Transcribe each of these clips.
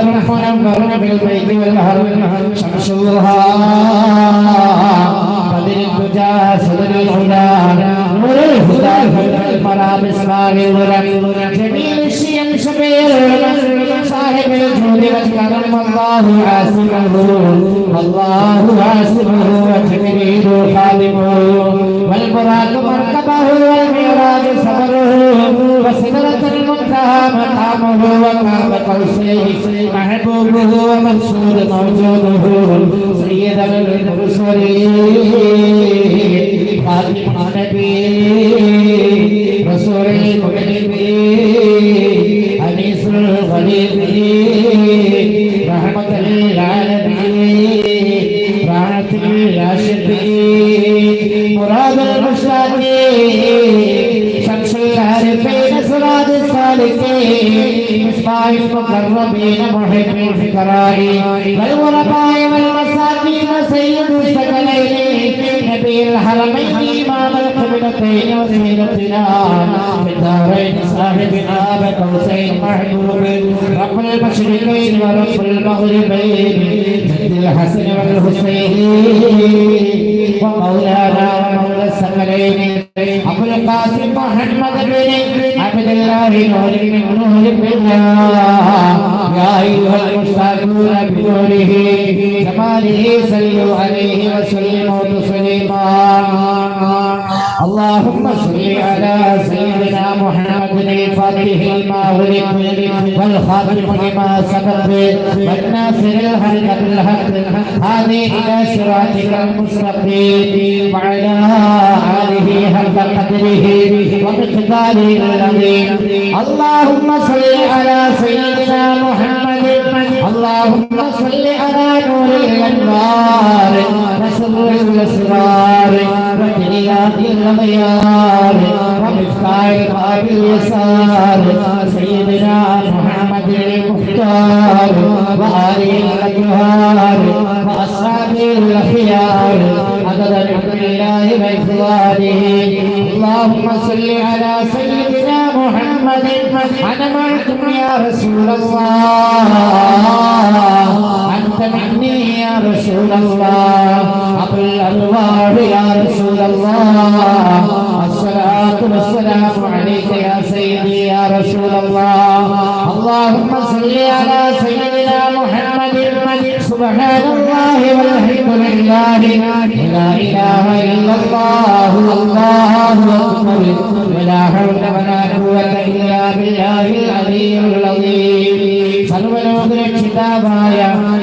منهر منور بالبيت والهرم شمس الضحى بدر الدجى صدر الهدى نور الهدى المرى بسماء الغرم جميل الشيم شبير صاحب الجود والكرم الله عاصمه الله عاصمه وجبريل خادمه والبراق مركبه والمعراج سفره وسدرة المنتهى مقامه وقاب قوسيه محبوبه ومقصود موجوده سيد المرسلين خاتم النبي رسول المؤمنين سراد الصالحين مصباح المقربين محب الفقراء والغرباء والمساكين سيد الثقلين نبي الحرمين امام القبلتين وسيدتنا في الدارين صاحبنا بقوسين محبوب رب المشرقين ورب المغربين جد الحسن والحسين ومولانا ومولى الثقلين ابو القاسم محمد بن عبد الله نور من نور بالله يا ايها المشتاقون بنوره جماله صلوا عليه وسلموا تسليما اللهم صل على سيدنا محمد الفاتح لما غلق والخاتم لما سبق والناصر الحق بالحق هذه الى صراطك المستقيم وعلى اله حق قدره ومقداره العظيم اللهم صل على سيدنا محمد اللهم صل على نور الانوار وسر الاسرار وكليات الاغيار ومفتاح باب اليسار سيدنا محمد المختار وآله الاطهار واصحابه الاخيار عدد نعم الله واكباره اللهم صل على سيدنا محمد. أنا معكم يا رسول الله. أنت مني يا رسول الله. أبو الارواح يا رسول الله. الصلاة والسلام عليك يا سيدي يا رسول الله. اللهم صل على سيدنا محمد سبحان الله والحمد لله لا اله الا الله الله اكبر ولا حول ولا قوه الا بالله العلي العظيم സർവലോകരക്ഷിതാവായ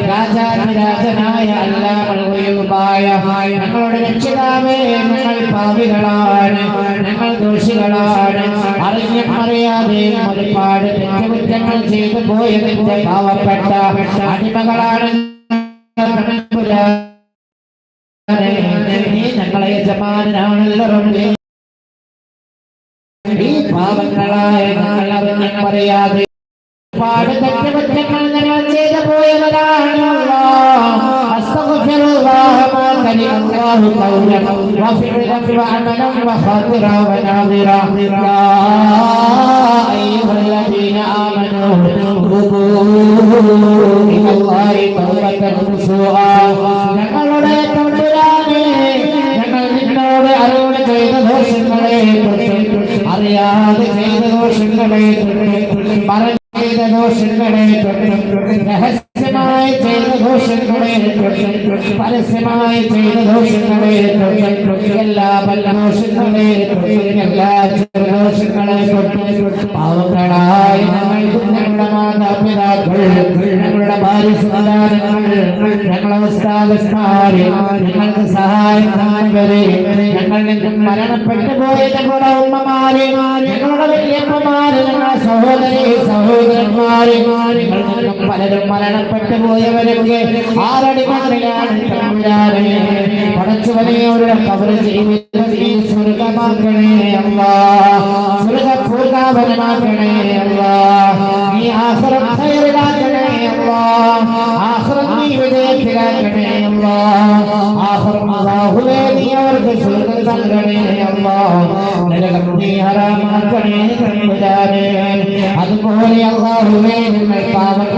രാജാതിരാജനായ അല്ലാമൽപായ ഞങ്ങളുടെ രക്ഷിതാവേ ഞങ്ങൾ പാപികളാണ് ഞങ്ങൾ ദോഷികളാണ് അറിഞ്ഞും അറിയാതെ ഒരുപാട് തെറ്റുകുറ്റങ്ങൾ ചെയ്തു പോയതിന്റെ പാവപ്പെട്ട അടിമകളാണ് നീ ഞങ്ങളെ യജമാനാണല്ലോ റബ്ബേ. ഈ പാവങ്ങളായ ഞങ്ങൾ അറിഞ്ഞും അറിയാതെ ഒരുപാട് തെറ്റുകുറ്റങ്ങൾ ഞങ്ങൾ ചെയ്തു പോയവരാണ് أستغفر الله ما كان الله قولا وفعلا وعملا وخاطرا وناظرا يا أيها الذين آمنوا توبوا إلى الله توبة نصوحا ഞങ്ങളുടെ തമ്പുരാനെ ഞങ്ങൾ നിന്നോട് അറിവ് ചെയ്ത ദോഷങ്ങളെ തൊട്ട് അറിയാതെ ചെയ്ത ദോഷങ്ങളെ തൊട്ട് പറഞ്ഞു ചെയ്ത ദോഷങ്ങളെ തൊട്ട് രഹസ്യമായി ചെയ്ത ദോഷങ്ങളെ പരസ്യമായി ചെയ്ത ദോഷങ്ങളെ എല്ലാ പല ദോഷങ്ങളെ തൊട്ട് എല്ലാ ചെറുദോഷങ്ങളെ പാവങ്ങളായ ഉസ്താദന്മാര് ഞങ്ങൾക്ക് സഹായം തന്നവരെ ഞങ്ങൾ നിന്നും മരണപ്പെട്ടു പോയ ഞങ്ങളുടെ ഉമ്മമാര് ഞങ്ങളുടെ വല്യമ്മമാര് ഞങ്ങളുടെ സഹോദരി സഹോദരന്മാരെ ഞങ്ങൾ പലരും മരണപ്പെട്ടു പോയവരൊക്കെ ആറടി മണ്ണിലാണ് തമ്പുരാനെ. പടച്ചുവനെയോട് കവർ ജീവിതം ഈ സ്വർഗമാക്കണേ അല്ലാ സ്വർഗപൂർണാപനമാക്കണേ അല്ലാ നീ ആഹ്റം ആഹ്റം നീ വിജയത്തിലാക്കണേ അല്ലാ ആഹ്റം അല്ലാഹുവേ നീ അവർക്ക് സ്വർഗം നൽകണേ അല്ലാ നരകം നീ ഹറാമാക്കണേ തമ്പുരാനെ അതുപോലെ അള്ളാഹുവേ നിങ്ങൾ പാവങ്ങൾ